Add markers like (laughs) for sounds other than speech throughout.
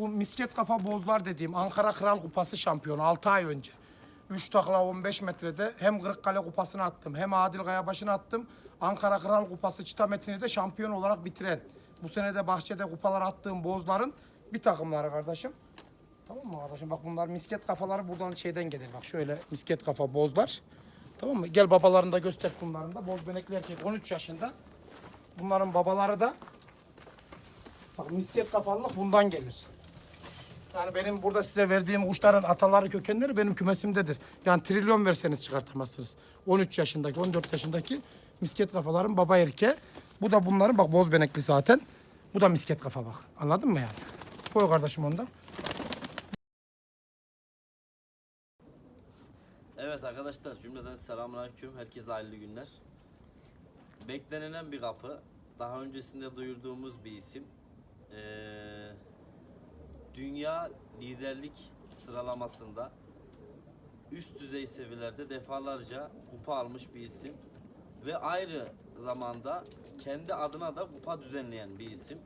Bu misket kafa bozlar dediğim Ankara Kral Kupası şampiyonu 6 ay önce. 3 takla 15 metrede hem Kırıkkale Kupası'nı attım hem Adil Kayabaşı'nı attım. Ankara Kral Kupası çıta metini de şampiyon olarak bitiren. Bu sene de bahçede kupalar attığım bozların bir takımları kardeşim. Tamam mı kardeşim? Bak bunlar misket kafaları buradan şeyden gelir. Bak şöyle misket kafa bozlar. Tamam mı? Gel babalarını da göster bunların da. Boz benekli erkek 13 yaşında. Bunların babaları da bak misket kafalılık bundan gelir. Yani benim burada size verdiğim kuşların ataları kökenleri benim kümesimdedir. Yani trilyon verseniz çıkartamazsınız. 13 yaşındaki, 14 yaşındaki misket kafaların baba erkeği. Bu da bunların bak boz benekli zaten. Bu da misket kafa bak. Anladın mı yani? Koy kardeşim onu da. Evet arkadaşlar cümleden selamünaleyküm. Herkese hayırlı günler. Beklenilen bir kapı. Daha öncesinde duyurduğumuz bir isim. Ee, dünya liderlik sıralamasında üst düzey seviyelerde defalarca kupa almış bir isim. Ve ayrı zamanda kendi adına da kupa düzenleyen bir isim.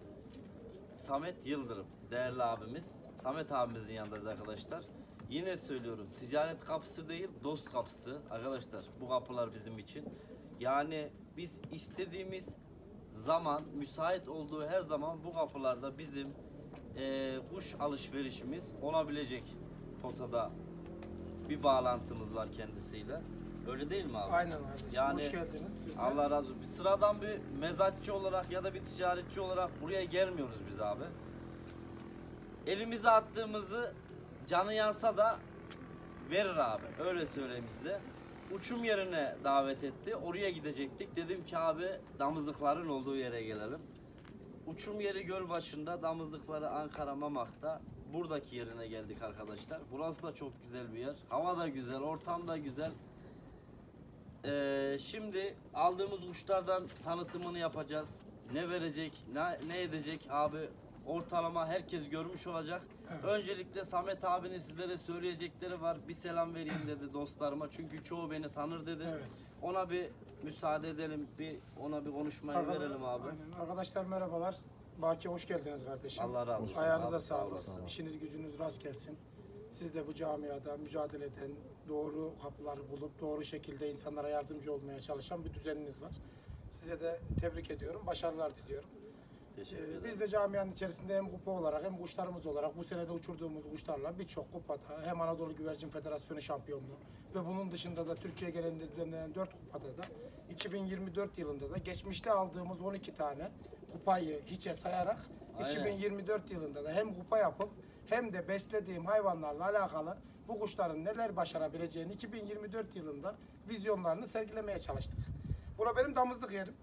Samet Yıldırım değerli abimiz. Samet abimizin yanındayız arkadaşlar. Yine söylüyorum ticaret kapısı değil dost kapısı arkadaşlar bu kapılar bizim için. Yani biz istediğimiz zaman müsait olduğu her zaman bu kapılarda bizim eee, kuş alışverişimiz olabilecek potada bir bağlantımız var kendisiyle. Öyle değil mi abi? Aynen kardeşim. Yani Hoş geldiniz. Siz de. Allah razı olsun. Bir sıradan bir mezatçı olarak ya da bir ticaretçi olarak buraya gelmiyoruz biz abi. Elimize attığımızı canı yansa da verir abi. Öyle söyleyeyim size. Uçum yerine davet etti. Oraya gidecektik. Dedim ki abi damızlıkların olduğu yere gelelim. Uçum yeri göl başında, damızlıkları Ankara Mamak'ta. Buradaki yerine geldik arkadaşlar. Burası da çok güzel bir yer. Hava da güzel, ortam da güzel. Ee, şimdi aldığımız kuşlardan tanıtımını yapacağız. Ne verecek, ne, ne edecek abi ortalama herkes görmüş olacak. Öncelikle Samet abinin sizlere söyleyecekleri var. Bir selam vereyim dedi dostlarıma. Çünkü çoğu beni tanır dedi. Evet. Ona bir müsaade edelim. Bir ona bir konuşmayı Arkadaş- verelim abi. Aynen. Arkadaşlar merhabalar. Baki hoş geldiniz kardeşim. Allah razı olsun. Ayağınıza Abi, sağ sağlık. olasın. İşiniz gücünüz rast gelsin. Siz de bu camiada mücadele eden, doğru kapıları bulup doğru şekilde insanlara yardımcı olmaya çalışan bir düzeniniz var. Size de tebrik ediyorum. Başarılar diliyorum. Ee, biz de camianın içerisinde hem kupa olarak hem kuşlarımız olarak bu senede uçurduğumuz kuşlarla birçok kupada hem Anadolu Güvercin Federasyonu şampiyonluğu ve bunun dışında da Türkiye genelinde düzenlenen 4 kupada da 2024 yılında da geçmişte aldığımız 12 tane kupayı hiçe sayarak Aynen. 2024 yılında da hem kupa yapıp hem de beslediğim hayvanlarla alakalı bu kuşların neler başarabileceğini 2024 yılında vizyonlarını sergilemeye çalıştık. Bura benim damızlık yerim.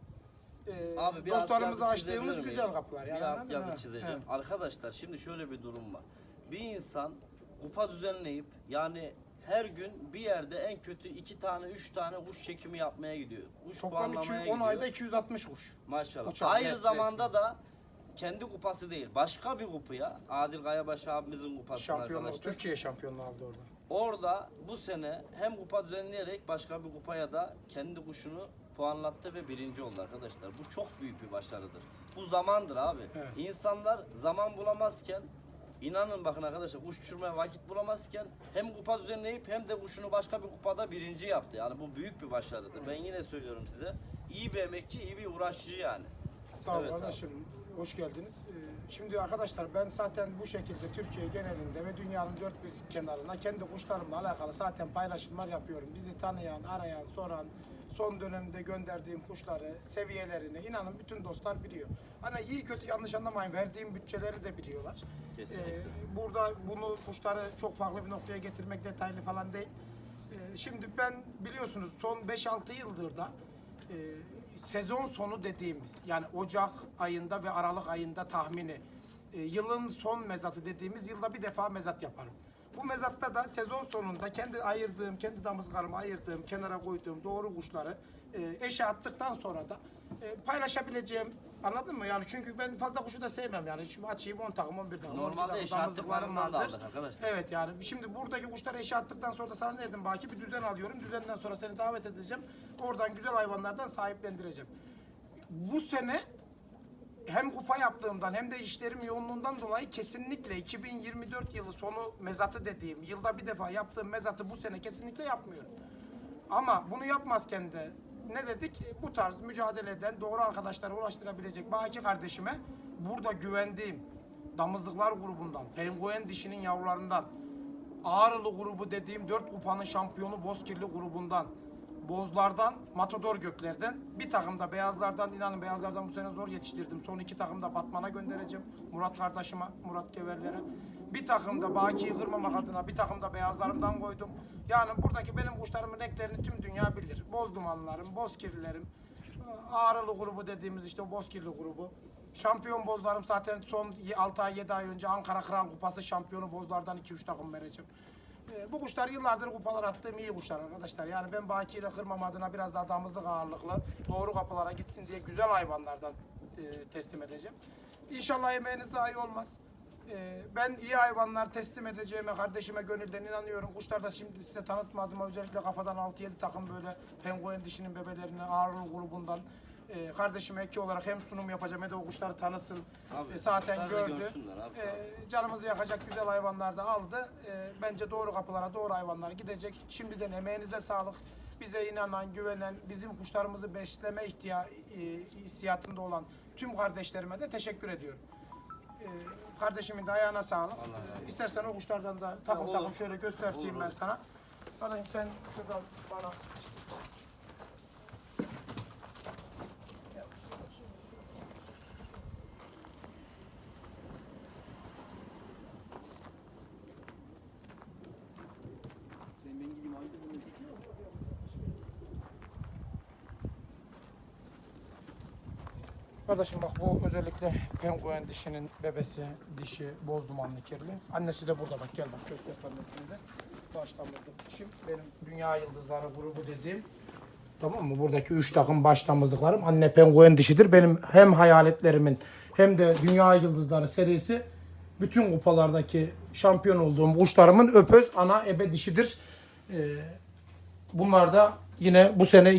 Ee, Abi bir dostlarımızla alt yazı açtığımız çizebilir güzel miyim? kapılar. Yani bir alt anladın yazı mı? çizeceğim. Evet. Arkadaşlar şimdi şöyle bir durum var. Bir insan kupa düzenleyip yani her gün bir yerde en kötü iki tane, üç tane kuş çekimi yapmaya gidiyor. Kuş Toplam puanlamaya 210 gidiyor. ayda 260 kuş. Maşallah. Uçak, Aynı evet, zamanda da kendi kupası değil, başka bir kupaya Adil Kayabaş abimizin kupası Şampiyonluğu, arkadaşlar. Türkiye şampiyonluğu aldı orada. Orada bu sene hem kupa düzenleyerek başka bir kupaya da kendi kuşunu puanlattı ve birinci oldu arkadaşlar. Bu çok büyük bir başarıdır. Bu zamandır abi. Evet. İnsanlar zaman bulamazken inanın bakın arkadaşlar kuş uçurmaya vakit bulamazken hem kupa düzenleyip hem de kuşunu başka bir kupada birinci yaptı. Yani bu büyük bir başarıdır. Ben yine söylüyorum size. İyi bir emekçi, iyi bir uğraşçı yani. Sağ ol Evet kardeşim. Hoş geldiniz. Ee, Şimdi arkadaşlar ben zaten bu şekilde Türkiye genelinde ve dünyanın dört bir kenarına kendi kuşlarımla alakalı zaten paylaşımlar yapıyorum. Bizi tanıyan, arayan, soran, son dönemde gönderdiğim kuşları, seviyelerini inanın bütün dostlar biliyor. Hani iyi kötü yanlış anlamayın verdiğim bütçeleri de biliyorlar. Kesinlikle. Ee, burada bunu kuşları çok farklı bir noktaya getirmek detaylı falan değil. Ee, şimdi ben biliyorsunuz son 5-6 yıldır da e, sezon sonu dediğimiz yani Ocak ayında ve Aralık ayında tahmini e, yılın son mezatı dediğimiz yılda bir defa mezat yaparım. Bu mezatta da sezon sonunda kendi ayırdığım, kendi damızlarımı ayırdığım, kenara koyduğum doğru kuşları e, eşe attıktan sonra da e, paylaşabileceğim anladın mı? Yani çünkü ben fazla kuşu da sevmem yani. Şimdi açayım 10 takım 11 takım. 12 Normalde takım eşe damızlıklarım attıklarından da vardır. aldık arkadaşlar. Evet yani şimdi buradaki kuşları eşe attıktan sonra da sana ne dedim Baki bir düzen alıyorum. Düzenden sonra seni davet edeceğim. Oradan güzel hayvanlardan sahiplendireceğim. Bu sene hem kupa yaptığımdan hem de işlerim yoğunluğundan dolayı kesinlikle 2024 yılı sonu mezatı dediğim yılda bir defa yaptığım mezatı bu sene kesinlikle yapmıyorum. Ama bunu yapmazken de ne dedik? Bu tarz mücadele eden doğru arkadaşlara ulaştırabilecek Baki kardeşime burada güvendiğim damızlıklar grubundan, penguen dişinin yavrularından, Ağrılı grubu dediğim dört kupanın şampiyonu Bozkirli grubundan, Bozlardan, Matador Gökler'den, bir takım da beyazlardan, inanın beyazlardan bu sene zor yetiştirdim. Son iki takım da Batman'a göndereceğim. Murat kardeşime, Murat Geverler'e. Bir takım da Baki'yi kırmamak adına bir takım da beyazlarımdan koydum. Yani buradaki benim kuşlarımın renklerini tüm dünya bilir. Boz dumanlarım, bozkirlilerim, Ağrılı grubu dediğimiz işte o Bozkirli grubu. Şampiyon bozlarım zaten son 6 ay 7 ay önce Ankara Kral Kupası şampiyonu bozlardan 2-3 takım vereceğim. Ee, bu kuşlar yıllardır kupalar attığım iyi kuşlar arkadaşlar. Yani ben Baki'yi de kırmam adına biraz daha damızlık ağırlıklı doğru kapılara gitsin diye güzel hayvanlardan e, teslim edeceğim. İnşallah emeğiniz zayi olmaz. Ee, ben iyi hayvanlar teslim edeceğime kardeşime gönülden inanıyorum. Kuşlar da şimdi size tanıtmadım özellikle kafadan 6-7 takım böyle penguen dişinin bebelerini ağırlı grubundan e, kardeşime eki olarak hem sunum yapacağım hem de o kuşları tanısın. Abi, E, zaten gördü. abi. E, canımızı yakacak güzel hayvanlar da aldı. E, bence doğru kapılara doğru hayvanlar gidecek. Şimdiden emeğinize sağlık. Bize inanan, güvenen, bizim kuşlarımızı besleme ihtiya e, hissiyatında olan tüm kardeşlerime de teşekkür ediyorum. E, kardeşimin de ayağına sağlık. İstersen o kuşlardan da takım takım şöyle göstereyim Olur, ben sana. Kardeşim sen şuradan bana Kardeşim bak bu özellikle penguen dişinin bebesi, dişi boz dumanlı kirli. Annesi de burada bak gel bak göster annesini de. Başlamızlık dişim. Benim Dünya Yıldızları grubu dediğim. Tamam mı? Buradaki üç takım baş damızlıklarım anne penguen dişidir. Benim hem hayaletlerimin hem de Dünya Yıldızları serisi bütün kupalardaki şampiyon olduğum kuşlarımın öpöz ana ebe dişidir. Ee, bunlar da yine bu sene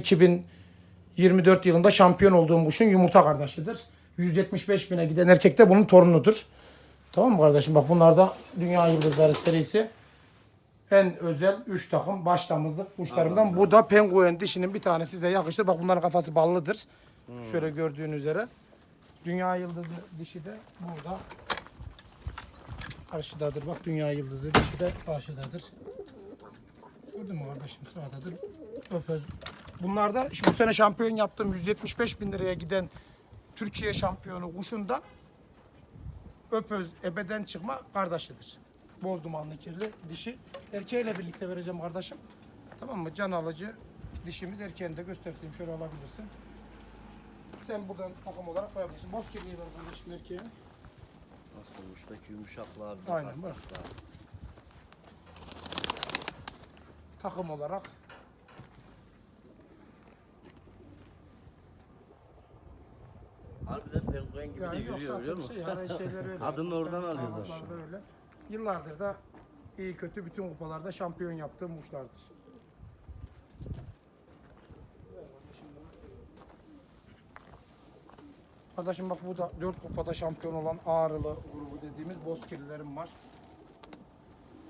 2024 yılında şampiyon olduğum kuşun yumurta kardeşidir. 175 bine giden erkek de bunun torunudur. Tamam mı kardeşim? Bak bunlar da Dünya Yıldızları serisi. En özel 3 takım baş damızlık kuşlarımdan. Bu da penguen dişinin bir tane size yakıştır. Bak bunların kafası ballıdır. Şöyle gördüğün üzere. Dünya Yıldızı dişi de burada. Karşıdadır. Bak Dünya Yıldızı dişi de karşıdadır. Gördün mü kardeşim sağdadır. Öpöz. Bunlar da şu bu sene şampiyon yaptığım 175 bin liraya giden Türkiye şampiyonu kuşun da öpöz ebeden çıkma kardeşidir. Boz dumanlı kirli dişi. Erkeğiyle birlikte vereceğim kardeşim. Tamam mı? Can alıcı dişimiz erkeğini de göstereyim. Şöyle alabilirsin. Sen buradan takım olarak koyabilirsin. Boz kirliyi ver kardeşim erkeğe. Nasıl uçtaki yumuşaklar, Aynen, hassaslar. Takım olarak penguen gibi de Yani yürüyor biliyor zaten musun? şey, yani şeyleri (laughs) öyle. Adını oradan Kuşların alıyorlar. öyle. Yıllardır da iyi kötü bütün kupalarda şampiyon yaptığım kuşlardır. Kardeşim bak bu da dört kupada şampiyon olan Ağrılı grubu dediğimiz bozkirlilerim var.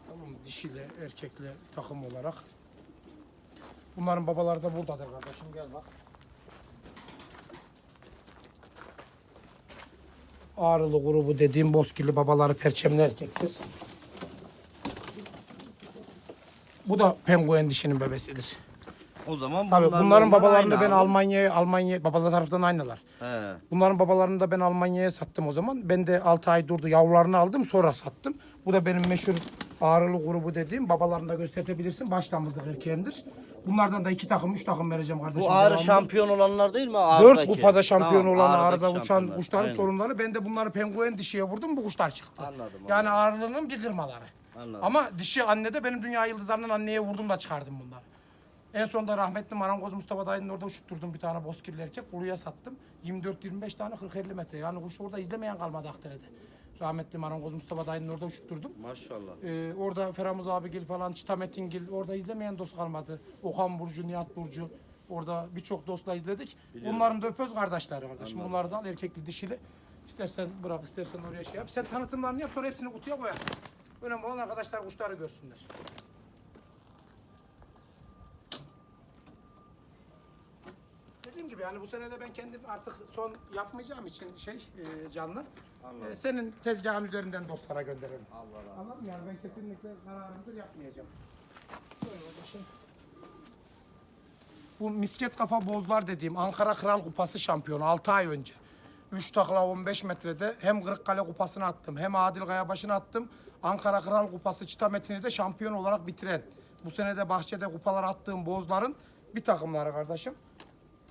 Tamam mı? Dişili, erkekli takım olarak. Bunların babaları da buradadır kardeşim gel bak. Ağrılı grubu dediğim bozkirli babaları perçemli erkektir. Bu da penguen dişinin bebesidir. O zaman Tabii bunlar bunların babalarını ben. Almanya'ya, Almanya babalar taraftan aynılar. He. Bunların babalarını da ben Almanya'ya sattım o zaman. Ben de 6 ay durdu. Yavrularını aldım sonra sattım. Bu da benim meşhur ağrılı grubu dediğim. Babalarını da gösterebilirsin. Baş damızlık erkeğimdir. Bunlardan da iki takım, üç takım vereceğim kardeşim. Bu ağrı devamlı. şampiyon olanlar değil mi? Dört Ağrıdaki. kupada şampiyon Tamam, olan ağrıdaki ağrıda uçan şampiyonlar. kuşların Aynen. torunları. Ben de bunları penguen dişiye vurdum bu kuşlar çıktı. Anladım, Yani ağrılının bir kırmaları. Anladım. Ama dişi anne de benim dünya yıldızlarından anneye vurdum da çıkardım bunları. En sonunda rahmetli Marangoz Mustafa dayının orada uçurtturdum bir tane bozkirli erkek. Kuluya sattım. 24-25 tane 40-50 metre. Yani kuş orada izlemeyen kalmadı Akdere'de. Rahmetli Marangoz Mustafa dayının orada uçurtturdum. Maşallah. Ee, orada Feramuz abigil falan, Çıta Metingil orada izlemeyen dost kalmadı. Okan Burcu, Nihat Burcu. Orada birçok dostla izledik. Biliyorum. Bunların da öpöz kardeşleri kardeşim. Bunlar da erkekli dişili. İstersen bırak, istersen oraya şey yap. Sen tanıtımlarını yap, sonra hepsini kutuya koyar. Önemli olan arkadaşlar kuşları görsünler. Dediğim gibi yani bu sene de ben kendim artık son yapmayacağım için şey e, canlı. E, senin tezgahın üzerinden dostlara gönderelim. Allah olsun. Anladın mı? Yani ben kesinlikle kararımdır yapmayacağım. Başım. Bu misket kafa bozlar dediğim Ankara Kral Kupası şampiyonu 6 ay önce. 3 takla 15 metrede hem Kırıkkale Kupası'nı attım hem Adil Kayabaşı'nı attım. Ankara Kral Kupası çıta metini de şampiyon olarak bitiren. Bu sene de bahçede kupalar attığım bozların bir takımları kardeşim.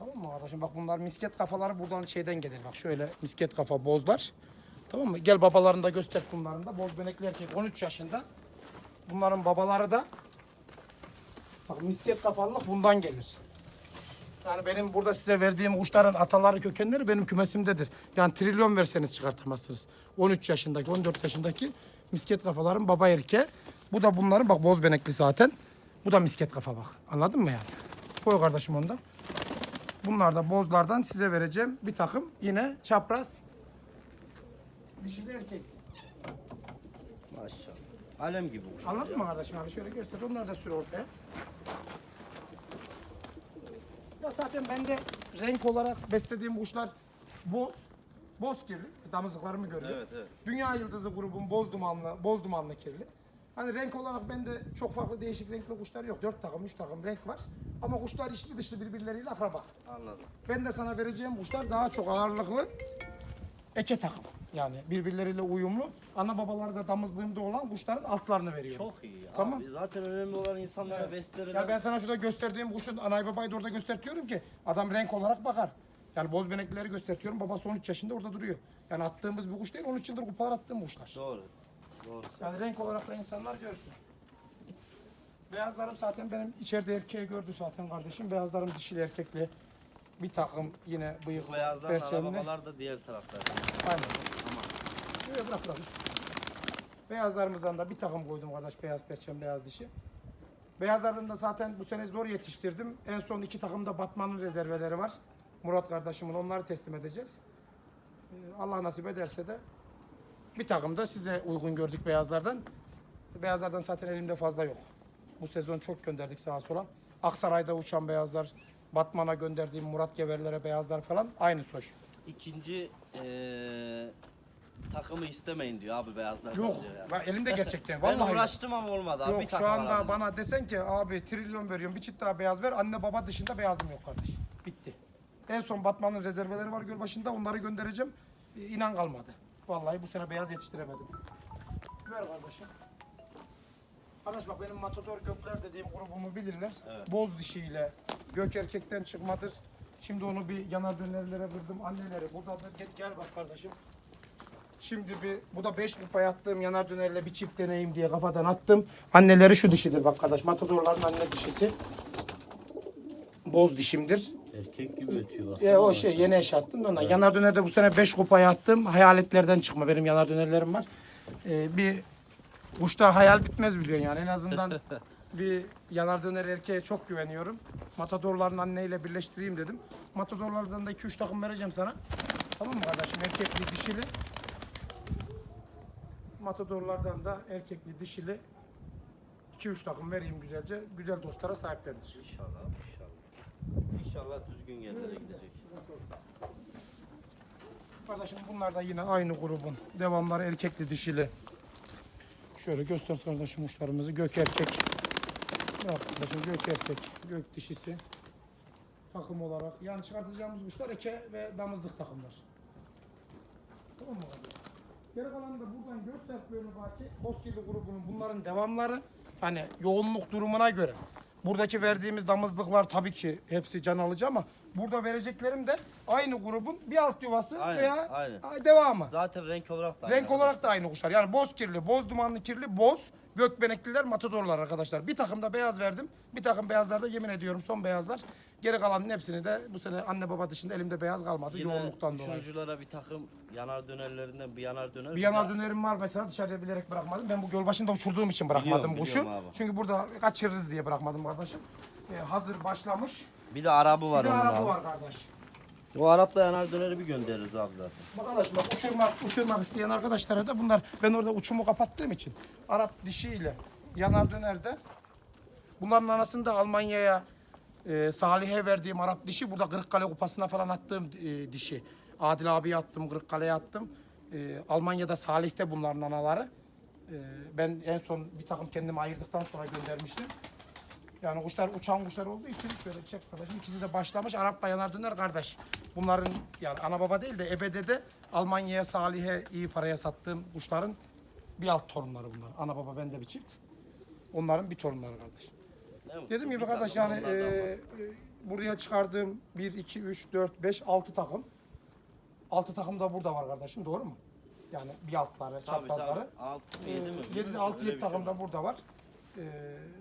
Tamam mı kardeşim? Bak bunlar misket kafaları buradan şeyden gelir. Bak şöyle misket kafa bozlar. Tamam mı? Gel babalarını da göster bunların da. Boz benekli erkek 13 yaşında. Bunların babaları da bak misket kafalılık bundan gelir. Yani benim burada size verdiğim kuşların ataları kökenleri benim kümesimdedir. Yani trilyon verseniz çıkartamazsınız. 13 yaşındaki, 14 yaşındaki misket kafaların baba erkeği. Bu da bunların bak boz benekli zaten. Bu da misket kafa bak. Anladın mı yani? Koy kardeşim onu da. Bunlar da bozlardan size vereceğim bir takım yine çapraz dişili erkek. Maşallah. Alem gibi kuş. Anladın mı kardeşim abi? Şöyle göster. Onları da sür ortaya. Ya zaten ben de renk olarak beslediğim kuşlar boz. Boz kirli. Damızlıklarımı görüyor. Evet evet. Dünya Yıldızı grubun boz dumanlı, boz dumanlı kirli. Hani renk olarak bende çok farklı değişik renkli kuşlar yok. Dört takım, üç takım renk var. Ama kuşlar içli dışlı birbirleriyle akraba. Anladım. Ben de sana vereceğim kuşlar daha çok ağırlıklı eke takım. Yani birbirleriyle uyumlu. Ana babaları da damızlığında olan kuşların altlarını veriyorum. Çok iyi. Tamam. Abi zaten önemli olan insanlara beslerine. Ya ben sana şurada gösterdiğim kuşun anay babayı da orada göstertiyorum ki adam renk olarak bakar. Yani boz beneklileri göstertiyorum. Babası 13 yaşında orada duruyor. Yani attığımız bir kuş değil. 13 yıldır kupalar attığım kuşlar. Doğru. Doğru. Yani renk olarak da insanlar görsün. Beyazlarım zaten benim içeride erkeği gördü zaten kardeşim. Beyazlarım dişili erkekli. Bir takım yine bıyık Bu beyazların perçemli. arabalar da diğer tarafta. Aynen. Böyle bırak bırak. Beyazlarımızdan da bir takım koydum kardeş. Beyaz perçem, beyaz dişi. Beyazlardan da zaten bu sene zor yetiştirdim. En son iki takımda Batman'ın rezerveleri var. Murat kardeşimin onları teslim edeceğiz. Ee, Allah nasip ederse de bir takım da size uygun gördük beyazlardan. Beyazlardan zaten elimde fazla yok. Bu sezon çok gönderdik sağa sola. Aksaray'da uçan beyazlar, Batman'a gönderdiğim Murat Geverlere beyazlar falan aynı soy. İkinci eee takımı istemeyin diyor abi beyazlar. Yok, diyor yani. ben elimde gerçekten. Ben Vallahi. uğraştım ama olmadı abi. bir Yok şu takım anda aradım. bana desen ki abi trilyon veriyorum bir çift daha beyaz ver. Anne baba dışında beyazım yok kardeş. Bitti. En son Batman'ın rezerveleri var göl başında onları göndereceğim. Ee, İnan kalmadı. Vallahi bu sene beyaz yetiştiremedim. Ver kardeşim. Kardeş bak benim Matador Gökler dediğim grubumu bilirler. Evet. Boz dişiyle gök erkekten çıkmadır. Şimdi onu bir yanar dönerlere vurdım. Anneleri buradadır. Gel, gel bak kardeşim. Şimdi bir bu da 5 kupa attığım yanar dönerle bir çift deneyim diye kafadan attım. Anneleri şu dişidir bak kardeş. Matadorların anne dişisi. Boz dişimdir. Erkek gibi ötüyor. E, o şey yeni eş attım da ondan. Yanar dönerde bu sene 5 kupaya attım. Hayaletlerden çıkma. Benim yanar dönerlerim var. E, bir kuşta hayal bitmez biliyorsun yani. En azından (laughs) bir yanar döner erkeğe çok güveniyorum. Matadorların anneyle birleştireyim dedim. Matadorlardan da 2-3 takım vereceğim sana. Tamam mı kardeşim? Erkekli, dişili. Matadorlardan da erkekli, dişili 2-3 takım vereyim güzelce. Güzel dostlara sahiplenir. İnşallah inşallah. İnşallah düzgün yerlere gidecek. Kardeşim bunlar da yine aynı grubun. Devamları erkekli dişili. Şöyle göster kardeşim uçlarımızı. Gök erkek. Bak kardeşim gök erkek. Gök dişisi. Takım olarak. Yani çıkartacağımız kuşlar eke ve damızlık takımlar. Tamam mı kardeşim? Geri kalan da buradan göster böyle baki. Bozkirli grubunun bunların devamları. Hani yoğunluk durumuna göre. Buradaki verdiğimiz damızlıklar tabii ki hepsi can alıcı ama burada vereceklerim de aynı grubun bir alt yuvası Aynen, veya aynen. devamı. Zaten renk olarak da Renk aynı. olarak da aynı kuşlar. Yani boz kirli, boz dumanlı kirli, boz, gökbenekliler, matadorlar arkadaşlar. Bir takım da beyaz verdim. Bir takım beyazlar da yemin ediyorum son beyazlar. Geri kalanın hepsini de bu sene anne baba dışında elimde beyaz kalmadı yoğunluktan dolayı. uçuruculara bir takım yanar dönerlerinden bir yanar döner. Bir yanar dönerim var mesela dışarıya bilerek bırakmadım. Ben bu göl başında uçurduğum için bırakmadım Biliyorum, kuşu. biliyorum abi. Çünkü burada kaçırırız diye bırakmadım kardeşim. Ee, hazır başlamış. Bir de arabı var Bir de onun araba abi. var kardeş. O Arap'la yanar döneri bir göndeririz abi zaten. Bak arkadaş bak uçurmak, uçurmak isteyen arkadaşlara da bunlar ben orada uçumu kapattığım için Arap dişiyle yanar dönerde bunların anasını da Almanya'ya e, Salih'e verdiğim Arap dişi burada Kırıkkale kupasına falan attığım e, dişi. Adil abiye attım, Kırıkkale'ye attım. E, Almanya'da Salih'te bunların anaları. E, ben en son bir takım kendimi ayırdıktan sonra göndermiştim. Yani kuşlar uçan kuşlar olduğu için şöyle çek kardeşim ikisi de başlamış Arap'la yanar döner kardeş. Bunların yani ana baba değil de ebede de Almanya'ya Salih'e iyi paraya sattığım kuşların bir alt torunları bunlar. Ana baba bende bir çift. Onların bir torunları kardeş. Dediğim gibi Bir kardeş yani e, e, buraya çıkardığım 1, 2, 3, 4, 5, 6 takım. 6 takım da burada var kardeşim doğru mu? Yani bir altları, Tabii çaprazları. tabii. 6 mı 7 mi? 7 6 7 takım da burada var. Ee,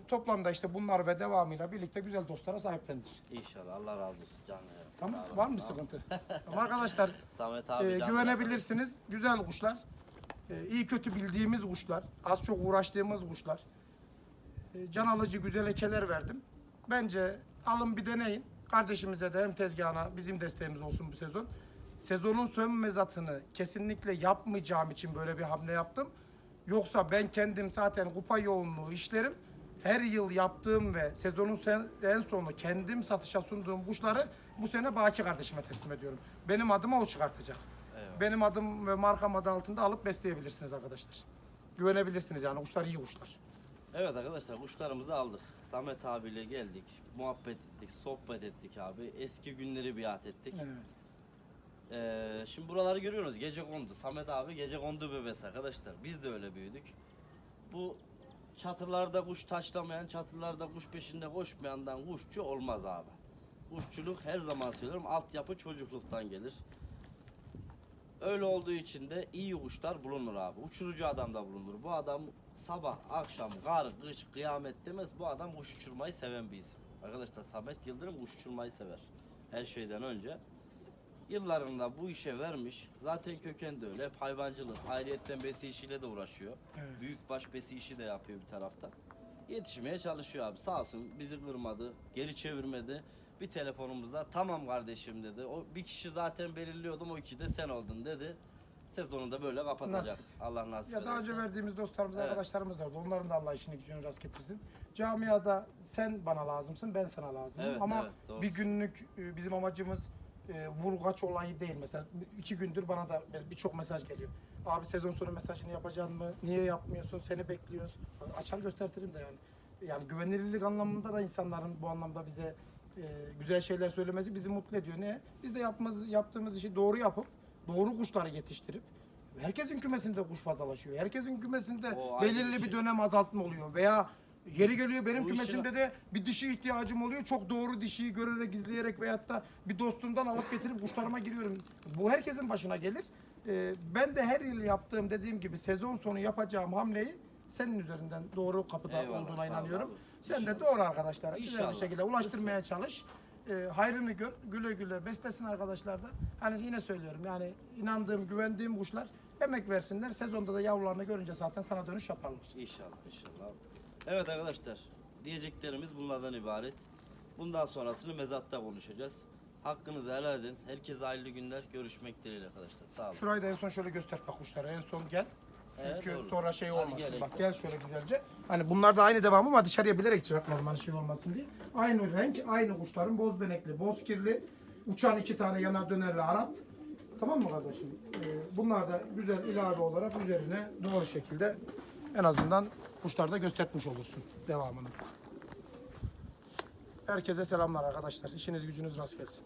toplamda işte bunlar ve devamıyla birlikte güzel dostlara sahiplendik. İnşallah Allah razı olsun canım. ya. Tamam. Sağ Var mı olasın. sıkıntı? Ama arkadaşlar (laughs) Samet abi e, canım. güvenebilirsiniz. Güzel kuşlar. E, iyi kötü bildiğimiz kuşlar. Az çok uğraştığımız kuşlar. E, can alıcı güzel ekeler verdim. Bence alın bir deneyin. Kardeşimize de hem tezgahına bizim desteğimiz olsun bu sezon. Sezonun son mezatını kesinlikle yapmayacağım için böyle bir hamle yaptım. Yoksa ben kendim zaten kupa yoğunluğu işlerim. Her yıl yaptığım ve sezonun en sonu kendim satışa sunduğum kuşları bu sene Baki kardeşime teslim ediyorum. Benim adıma o çıkartacak. Eyvallah. Benim adım ve markam adı altında alıp besleyebilirsiniz arkadaşlar. Güvenebilirsiniz yani kuşlar iyi kuşlar. Evet arkadaşlar kuşlarımızı aldık. Samet abiyle geldik. Muhabbet ettik, sohbet ettik abi. Eski günleri biat ettik. Evet. Ee, şimdi buraları görüyorsunuz. Gece kondu. Samet abi gece kondu bebesi arkadaşlar. Biz de öyle büyüdük. Bu çatılarda kuş taşlamayan, çatılarda kuş peşinde koşmayandan kuşçu olmaz abi. Kuşçuluk her zaman söylüyorum altyapı çocukluktan gelir. Öyle olduğu için de iyi kuşlar bulunur abi. Uçurucu adam da bulunur. Bu adam sabah, akşam, kar, kış, kıyamet demez. Bu adam kuş uçurmayı seven bir isim. Arkadaşlar Samet Yıldırım kuş uçurmayı sever. Her şeyden önce. Yıllarında bu işe vermiş. Zaten köken de öyle. Hep hayvancılık. Ayrıyetten besi işiyle de uğraşıyor. Evet. Büyükbaş besi işi de yapıyor bir tarafta. Yetişmeye çalışıyor abi. Sağ olsun bizi kırmadı. Geri çevirmedi. Bir telefonumuzda tamam kardeşim dedi. O bir kişi zaten belirliyordum. O iki de sen oldun dedi. Sezonu da böyle kapatacak. Nasip. Allah nasip Ya daha önce verdiğimiz dostlarımız, Evet. arkadaşlarımız da orada. Onların da Allah işini gücünü rast getirsin. Camiada sen bana lazımsın, ben sana lazımım. Evet, Ama evet, doğru. bir günlük e, bizim amacımız e, vurgaç olayı değil. Mesela iki gündür bana da birçok mesaj geliyor. Abi sezon sonu mesajını yapacaksın mı? Niye yapmıyorsun? Seni bekliyoruz. Açar göstertirim de yani. Yani güvenilirlik anlamında da insanların bu anlamda bize e, güzel şeyler söylemesi bizi mutlu ediyor. Ne? Biz de yapmamız, yaptığımız işi doğru yapıp doğru kuşları yetiştirip herkesin kümesinde kuş fazlalaşıyor. Herkesin kümesinde O ayrı belirli bir bir, şey. dönem azaltma oluyor veya Yeri geliyor benim Bu işin- kümesimde de bir dişi ihtiyacım oluyor. Çok doğru dişiyi görerek, gizleyerek veyahut da bir dostumdan alıp getirip kuşlarıma giriyorum. Bu herkesin başına gelir. Ee, ben de her yıl yaptığım dediğim gibi sezon sonu yapacağım hamleyi senin üzerinden doğru kapıda Eyvallah, olduğuna sağ ol inanıyorum. abi. Sen de doğru arkadaşlara güzel bir şekilde ulaştırmaya çalış. Ee, hayrını gör, güle güle beslesin arkadaşlar da. Hani yine söylüyorum yani inandığım, güvendiğim kuşlar emek versinler. Sezonda da yavrularını görünce zaten sana dönüş yaparlar. İnşallah inşallah. Evet arkadaşlar diyeceklerimiz bunlardan ibaret. Bundan sonrasını mezatta konuşacağız. Hakkınızı helal edin. Herkese hayırlı günler. Görüşmek dileğiyle arkadaşlar. Sağ olun. Şurayı da en son şöyle göster bak kuşları. En son gel. Evet, Çünkü doğru. sonra şey Hadi olmasın. gel, bak gel şöyle güzelce. Hani bunlar da aynı devamı ama dışarıya bilerek çıkartmadım hani şey olmasın diye. Aynı renk, aynı kuşların boz benekli, boz kirli, uçan iki tane yanar dönerli Arap. Tamam mı kardeşim? Ee, bunlar da güzel ilave olarak üzerine doğru şekilde en azından kuşlarda göstermiş olursun devamını. Herkese selamlar arkadaşlar. İşiniz gücünüz rast gelsin.